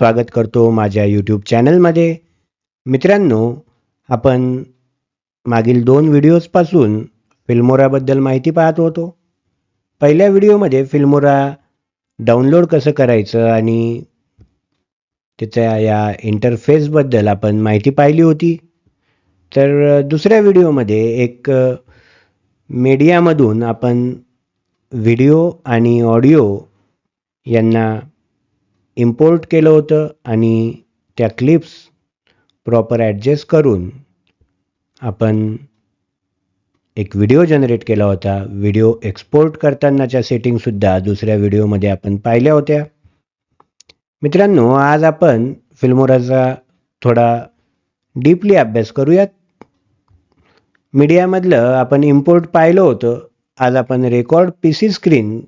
स्वागत करतो माझ्या यूट्यूब चॅनलमध्ये मित्रांनो आपण मागील दोन व्हिडिओजपासून फिल्मोराबद्दल माहिती पाहत होतो. पहिल्या व्हिडिओमध्ये फिल्मोरा डाउनलोड कसं करायचं आणि त्याच्या या इंटरफेसबद्दल आपण माहिती पाहिली होती. तर दुसऱ्या व्हिडिओमध्ये एक मीडियामधून आपण व्हिडिओ आणि ऑडिओ यांना इम्पोर्ट केलं होतं आणि त्या क्लिप्स प्रॉपर ॲडजस्ट करून आपण एक व्हिडिओ जनरेट केला होता. व्हिडिओ एक्सपोर्ट करतानाच्या सेटिंगसुद्धा दुसऱ्या व्हिडिओमध्ये आपण पाहिल्या होत्या. मित्रांनो आज आपण फिल्मोराचा थोडा डीपली अभ्यास करूयात. मीडियामधलं आपण इम्पोर्ट पाहिलं होतं. आज आपण रेकॉर्ड पी सी स्क्रीन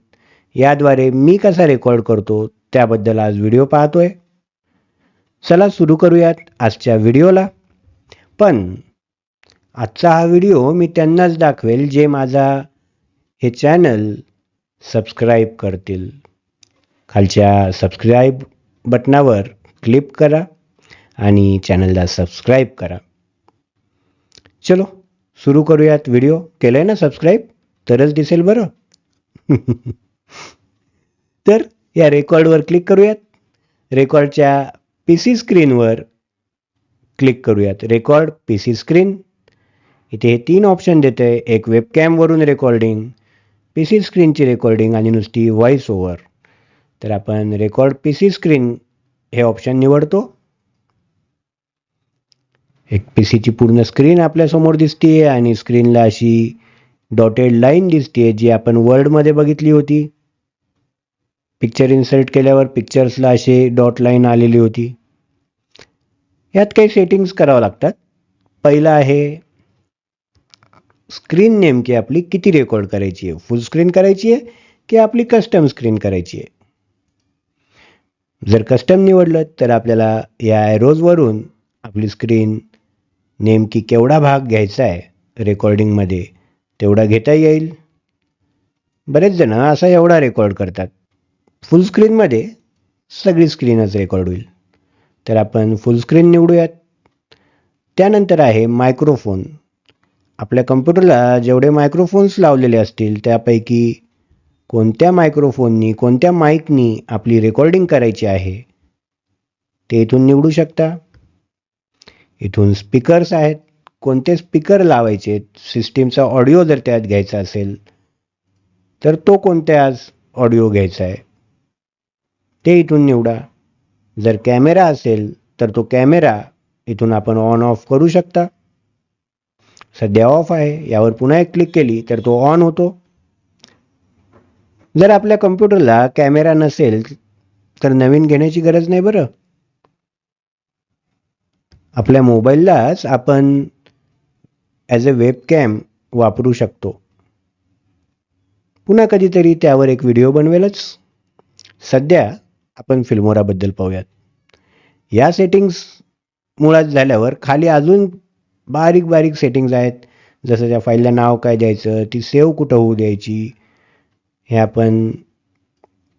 याद्वारे मी कसा रेकॉर्ड करतो त्याबद्दल आज व्हिडिओ पाहतोय. चला सुरू करूयात आजच्या व्हिडिओला. पण आजचा हा व्हिडिओ मी त्यांनाच दाखवेल जे माझा हे चॅनल सबस्क्राईब करतील. खालच्या सबस्क्राईब बटनावर क्लिक करा आणि चॅनलला सबस्क्राईब करा. चलो सुरू करूयात व्हिडिओ. केलं आहे ना सबस्क्राईब? तरच दिसेल बरं. तर या रेकॉर्डवर क्लिक करूयात. रेकॉर्डच्या पी सी स्क्रीनवर क्लिक करूयात. रेकॉर्ड पी सी स्क्रीन इथे हे तीन ऑप्शन देते एक वेबकॅमवरून रेकॉर्डिंग पी सी स्क्रीनची रेकॉर्डिंग आणि नुसती व्हॉईस ओव्हर तर आपण रेकॉर्ड पी सी स्क्रीन हे ऑप्शन निवडतो. एक पी सीची पूर्ण स्क्रीन आपल्यासमोर दिसते आणि स्क्रीनला अशी डॉटेड लाईन दिसते जी आपण वर्डमध्ये बघितली होती. पिक्चर इन्सर्ट केल्यावर पिक्चर्सला असे डॉट लाईन आलेली होती. यात काही सेटिंग्स करावं लागतात. पहिलं आहे स्क्रीन नेमकी आपली किती रेकॉर्ड करायची आहे? फुल स्क्रीन करायची आहे की आपली कस्टम स्क्रीन करायची आहे? जर कस्टम निवडलं तर आपल्याला या ॲरोजवरून आपली स्क्रीन नेमकी केवढा भाग घ्यायचा आहे रेकॉर्डिंगमध्ये तेवढा घेता येईल. बरेच जण असा एवढा रेकॉर्ड करतात. फुल स्क्रीनमध्ये सगळी स्क्रीनच रेकॉर्ड होईल. तर आपण फुल स्क्रीन निवडूयात. त्यानंतर आहे मायक्रोफोन आपल्या कम्प्युटरला जेवढे मायक्रोफोन्स लावलेले असतील त्यापैकी कोणत्या मायक्रोफोननी कोणत्या माईकनी आपली रेकॉर्डिंग करायची आहे ते इथून निवडू शकता. इथून स्पीकर्स आहेत. कोणते स्पीकर लावायचे सिस्टीमचा ऑडिओ जर त्यात घ्यायचा असेल तर तो कोणत्या ऑडिओ घ्यायचा आहे. ते इथून निवडा. जर कॅमेरा असेल तर तो कॅमेरा इथून आपण ऑन ऑफ करू शकता. सध्या ऑफ आहे यावर पुन्हा एक क्लिक केली तर तो ऑन होतो. जर आपल्या कम्प्युटरला कॅमेरा नसेल तर नवीन घेण्याची गरज नाही बरं. आपल्या मोबाईललाच आपण ॲज अ वेबकॅम वापरू शकतो. पुन्हा कधीतरी त्यावर एक व्हिडिओ बनवेलच. सध्या आपण फिल्मोराबद्दल पाहूयात. या सेटिंग्स मुळात झाल्यावर खाली अजून बारीक बारीक सेटिंग्ज आहेत. जसं त्या फाईलला नाव काय द्यायचं ती सेव्ह कुठं होऊ द्यायची हे आपण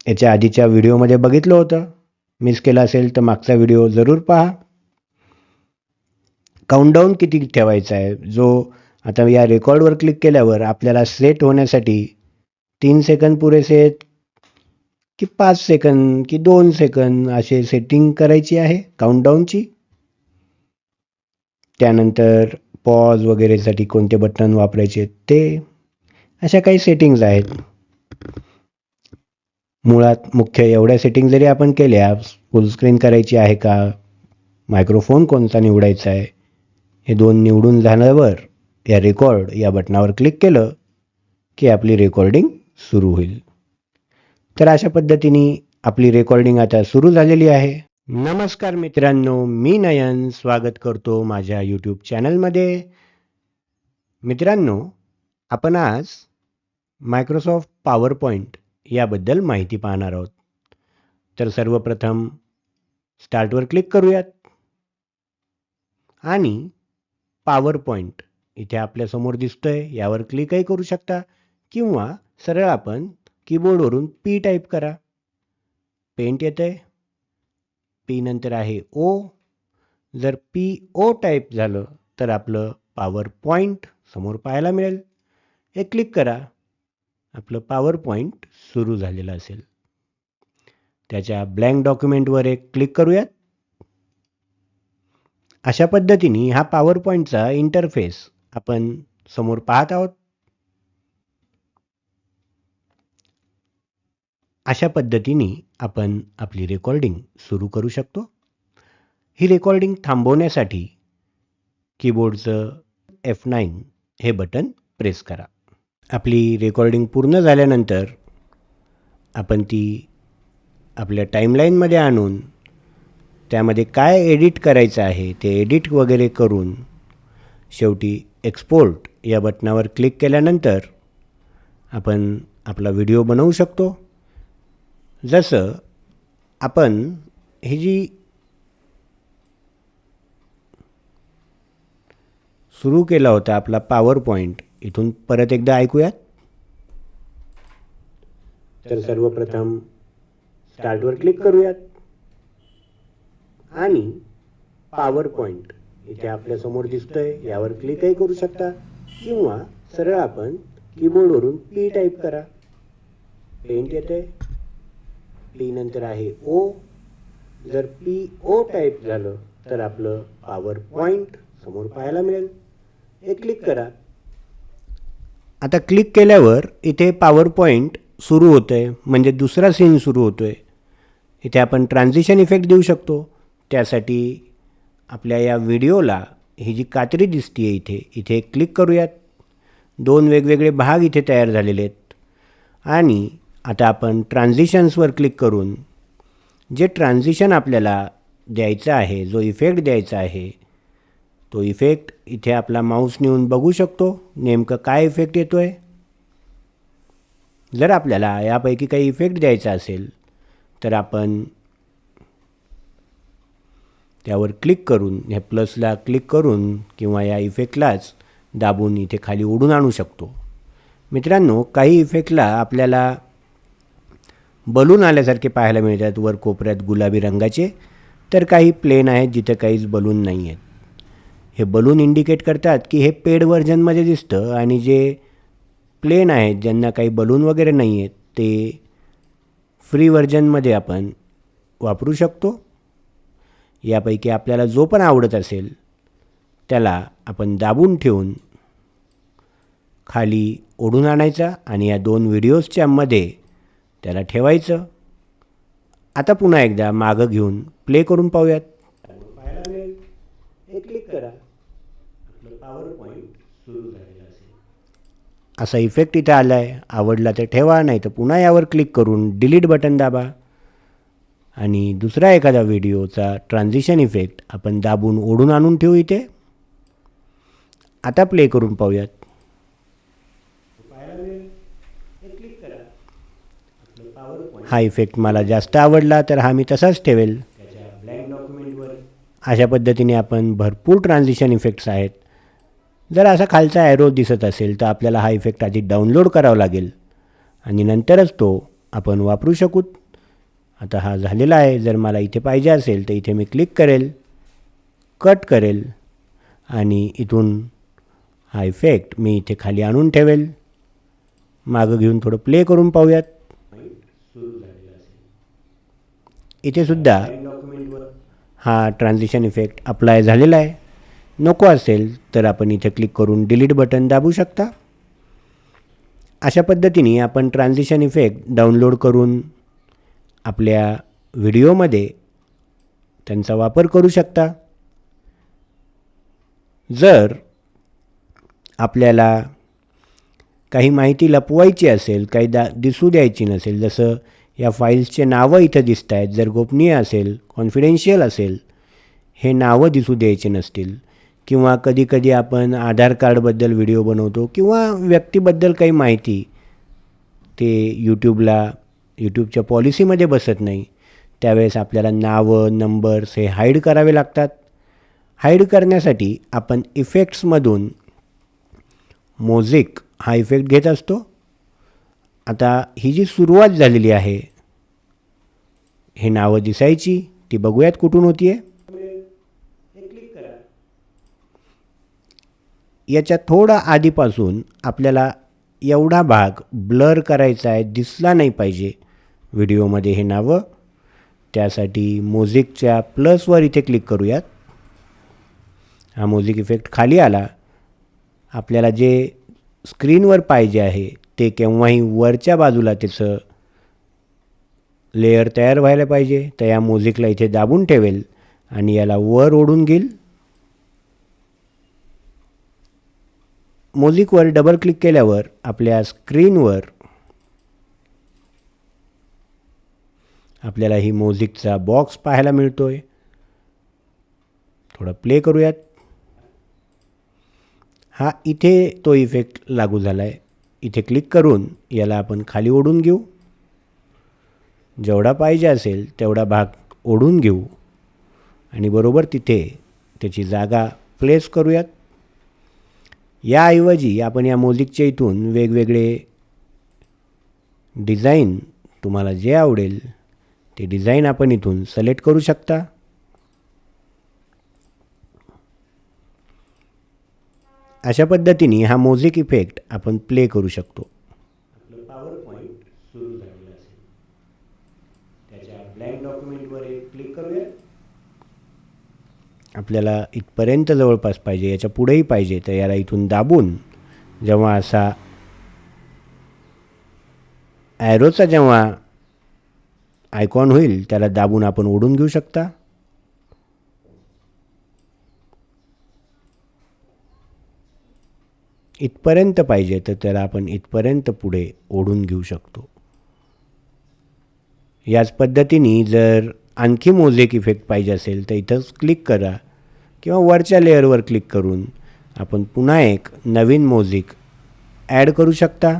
याच्या आधीच्या व्हिडिओमध्ये बघितलं होतं. मिस केलं असेल तर मागचा व्हिडिओ जरूर पहा. काउंटडाऊन किती ठेवायचा आहे? जो आता या रेकॉर्डवर क्लिक केल्यावर आपल्याला सेट होण्यासाठी तीन सेकंद पुरेसे आहेत. की पाच सेकंद की दोन सेकंद असे सेटिंग करायची आहे काउंटडाऊनची त्यानंतर पॉज वगैरेसाठी कोणते बटन वापरायचे ते. अशा काही सेटिंग्ज आहेत. मुळात मुख्य एवढ्या सेटिंग जरी आपण केल्या फुल स्क्रीन करायची आहे का? मायक्रोफोन कोणता निवडायचा आहे? हे दोन निवडून झाल्यावर या रेकॉर्ड या बटनावर क्लिक केलं की आपली रेकॉर्डिंग सुरू होईल. तर अशा पद्धतीने आपली रेकॉर्डिंग आता सुरू झालेली आहे. नमस्कार मित्रांनो मी नयन स्वागत करतो माझ्या यूट्यूब चॅनलमध्ये मित्रांनो आपण आज मायक्रोसॉफ्ट पॉवर पॉईंट याबद्दल माहिती पाहणार आहोत. तर सर्वप्रथम स्टार्टवर क्लिक करूयात. आणि पॉवर पॉईंट इथे आपल्यासमोर दिसतोय यावर क्लिकही करू शकता किंवा सरळ आपण कीबोर्डवरून पी टाईप करा. पेंट येतं आहे पी नंतर आहे ओ जर पी ओ टाईप झालं तर आपलं पॉवर पॉईंट समोर पाहायला मिळेल. हे क्लिक करा. आपलं पॉवर पॉईंट सुरू झालेलं असेल. त्याच्या ब्लँक डॉक्युमेंटवर एक क्लिक करूयात. अशा पद्धतीने हा पॉवर पॉईंटचा इंटरफेस आपण समोर पाहत आहोत. अशा पद्धतीने आपण आपली रेकॉर्डिंग सुरू करू शकतो. ही रेकॉर्डिंग थांबवण्यासाठी कीबोर्डचं एफ नाईन हे बटन प्रेस करा. आपली रेकॉर्डिंग पूर्ण झाल्यानंतर आपण ती आपल्या टाईमलाईनमध्ये आणून त्यामध्ये काय एडिट करायचं आहे ते एडिट वगैरे करून शेवटी एक्सपोर्ट या बटनावर क्लिक केल्यानंतर आपण आपला व्हिडिओ बनवू शकतो. जसं आपण ही जी सुरू केला होता आपला पॉवर पॉईंट इथून परत एकदा ऐकूयात? तर सर्वप्रथम स्टार्टवर क्लिक करूयात. आणि पॉवर पॉईंट इथे आपल्यासमोर दिसतोय यावर क्लिकही करू शकता. किंवा सरळ आपण कीबोर्डवरून पी टाईप करा. पेंट येते पी नंतर आहे ओ. जर पी ओ टाईप झालं तर आपलं पॉवर पॉईंट समोर पाहायला मिळेल. हे क्लिक करा. आता क्लिक केल्यावर इथे पॉवर पॉईंट सुरू होतं आहे म्हणजे दुसरा सीन सुरू होतो आहे इथे आपण ट्रान्झिशन इफेक्ट देऊ शकतो. त्यासाठी आपल्या या व्हिडिओला ही जी कात्री दिसते आहे इथे इथे क्लिक करूयात. दोन वेगवेगळे भाग इथे तयार झालेले आहेत. आणि आता आपण ट्रान्झिशन्सवर क्लिक करून जे ट्रान्झिशन आपल्याला द्यायचं आहे जो इफेक्ट द्यायचा आहे तो इफेक्ट इथे आपला माऊस नेऊन बघू शकतो. नेमकं काय इफेक्ट येतो आहे जर आपल्याला यापैकी काही इफेक्ट द्यायचा असेल तर आपण त्यावर क्लिक करून ह्या प्लसला क्लिक करून किंवा या इफेक्टलाच दाबून इथे खाली ओढून आणू शकतो. मित्रांनो काही इफेक्टला आपल्याला बलून आल्यासारखे पाहायला मिळतात वर कोपऱ्यात गुलाबी रंगाचे. तर काही प्लेन आहेत जिथं काहीच बलून नाही आहेत. हे बलून इंडिकेट करतात की हे पेड व्हर्जनमध्ये दिसतं आणि जे प्लेन आहेत ज्यांना काही बलून वगैरे नाही आहेत ते फ्री व्हर्जनमध्ये आपण वापरू शकतो. यापैकी आपल्याला जो पण आवडत असेल त्याला आपण दाबून ठेवून खाली ओढून आणायचा आणि या दोन व्हिडिओजच्यामध्ये त्याला ठेवायचं. आता पुन्हा एकदा मागं घेऊन प्ले करून पाहूयात. पाहायला मिळेल हे क्लिक करा. आपलं पॉवर पॉईंट सुरू झालेलं असेल. असा इफेक्ट इथं आला आहे आवडला तर ठेवा नाही तर पुन्हा यावर क्लिक करून डिलीट बटन दाबा. आणि दुसरा एखादा व्हिडिओचा ट्रान्झिशन इफेक्ट आपण दाबून ओढून आणून ठेवू इथे. आता प्ले करून पाहूयात. हा इफेक्ट मला जास्त आवडला तर हा मी तसाच ठेवेल. अशा पद्धतीने आपण भरपूर ट्रान्झिशन इफेक्ट्स आहेत. जर असा खालचा ॲरो दिसत असेल तर आपल्याला हा इफेक्ट आधी डाउनलोड करावा लागेल. आणि नंतरच तो आपण वापरू शकूत. आता हा झालेला आहे. जर मला इथे पाहिजे असेल तर इथे मी क्लिक करेल कट करेल आणि इथून हा इफेक्ट मी इथे खाली आणून ठेवेल. मागं घेऊन थोडं प्ले करून पाहूयात. इथे सुद्धा हा ट्रान्झिशन इफेक्ट अप्लाय झालेला आहे. नको असेल तर आपण इथे क्लिक करून डिलीट बटन दाबू शकता. अशा पद्धतीने आपण ट्रान्झिशन इफेक्ट डाउनलोड करून आपल्या व्हिडिओमध्ये त्यांचा वापर करू शकता. जर आपल्याला काही माहिती लपवायची असेल काही दा दिसू द्यायची नसेल जसं या फाईल्सचे नावं इथं दिसत आहेत जर गोपनीय असेल कॉन्फिडेन्शियल असेल हे नावं दिसू द्यायचे नसतील. किंवा कधीकधी आपण आधार कार्डबद्दल व्हिडिओ बनवतो किंवा व्यक्तीबद्दल काही माहिती ते यूट्यूबला यूट्यूबच्या पॉलिसीमध्ये बसत नाही. त्यावेळेस आपल्याला नावं नंबर्स हे हाईड करावे लागतात. हाईड करण्यासाठी आपण इफेक्ट्समधून मोझिक हा इफेक्ट घेत असतो. आता ही जी सुरुवात झालेली आहे हे नावं दिसायची ती बघूयात कुठून होती आहे याच्या थोडा आधीपासून आपल्याला एवढा भाग ब्लर करायचा आहे दिसला नाही पाहिजे व्हिडिओमध्ये हे नावं. त्यासाठी मोझिकच्या प्लसवर इथे क्लिक करूयात. हा मोझिक इफेक्ट खाली आला. आपल्याला जे स्क्रीनवर पाहिजे आहे ते केव्हाही वरच्या बाजूला त्याचं लेअर तयार व्हायला पाहिजे तर या मोझिकला इथे दाबून ठेवेल आणि याला वर ओढून घेईल. मोझिकवर डबल क्लिक केल्यावर आपल्या स्क्रीनवर आपल्याला ही मोझिकचा बॉक्स पाहायला मिळतो आहे थोडं प्ले करूयात. हा इथे तो इफेक्ट लागू झाला आहे इथे क्लिक करून याला आपण खाली ओढून घेऊ. जेवढा पाहिजे असेल तेवढा भाग ओढून घेऊ. आणि बरोबर तिथे त्याची जागा प्लेस करूयात. याऐवजी आपण या मोजिकच्या इथून वेगवेगळे डिझाईन तुम्हाला जे आवडेल ते डिझाईन आपण इथून सलेक्ट करू शकता. अशा पद्धतीने हा मोझिक इफेक्ट आपण प्ले करू शकतो. आपलं पॉवर पॉईंट सुरू झालेलं असेल. त्याच्या ब्लँक डॉक्युमेंटवर एक क्लिक करूया. आपल्याला इथपर्यंत जवळपास पाहिजे याच्या पुढेही पाहिजे तर याला इथून दाबून जेव्हा असा ॲरोचा जेव्हा आयकॉन होईल त्याला दाबून आपण ओढून घेऊ शकता. इथपर्यंत पाहिजे तर त्याला आपण इथपर्यंत पुढे ओढून घेऊ शकतो. याच पद्धतीने जर आणखी मोझेक इफेक्ट पाहिजे असेल तर इथंच क्लिक करा किंवा वरच्या लेअरवर क्लिक करून आपण पुन्हा एक नवीन मोझिक ॲड करू शकता.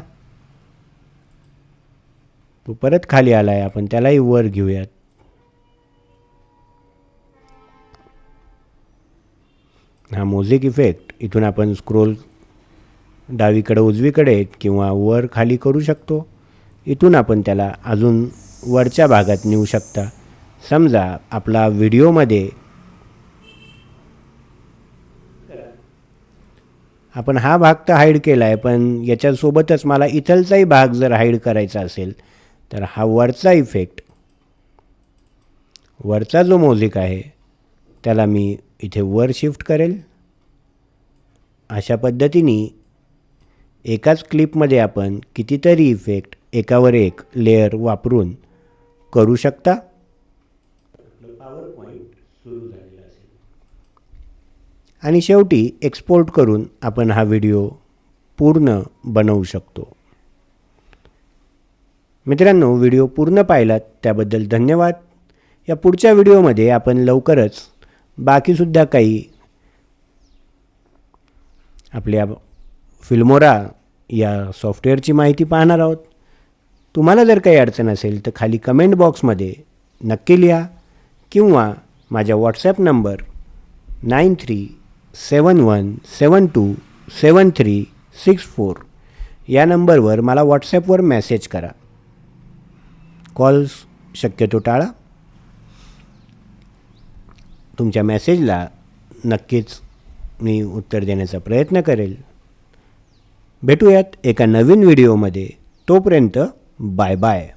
तो परत खाली आला आहे आपण त्यालाही वर घेऊयात. हा मोझिक इफेक्ट इथून आपण स्क्रोल डावीकडे उजवीकडे किंवा वर खाली करू शकतो. इथून आपण त्याला अजून वरच्या भागात नेऊ शकता. समजा आपला व्हिडिओमध्ये आपण हा भाग तर हाईड केला आहे पण याच्यासोबतच मला इथलचाही भाग जर हाईड करायचा असेल तर हा वरचा इफेक्ट वरचा जो मोझिक आहे त्याला मी इथे वर शिफ्ट करेल. अशा पद्धतीने एकाच क्लिपमध्ये आपण कितीतरी इफेक्ट एकावर एक लेअर वापरून करू शकता? पॉवर पॉईंट सुरू झालेला असेल आणि शेवटी एक्सपोर्ट करून आपण हा व्हिडिओ पूर्ण बनवू शकतो. मित्रांनो व्हिडिओ पूर्ण पाहिलात त्याबद्दल धन्यवाद. या पुढच्या व्हिडिओमध्ये आपण लवकरच बाकीसुद्धा काही आपल्या फिल्मोरा या सॉफ्टवेअरची माहिती पाहणार आहोत. तुम्हाला जर काही अडचण असेल तर खाली कमेंट बॉक्समध्ये नक्की लिहा किंवा माझ्या WhatsApp number nine three seven one seven two seven three six four या नंबरवर मला व्हॉट्सॲपवर मेसेज करा. कॉल्स शक्यतो टाळा. तुमच्या मेसेजला नक्कीच मी उत्तर देण्याचा प्रयत्न करेल. भेटूयात एका नवीन व्हिडिओमध्ये. तोपर्यंत बाय बाय.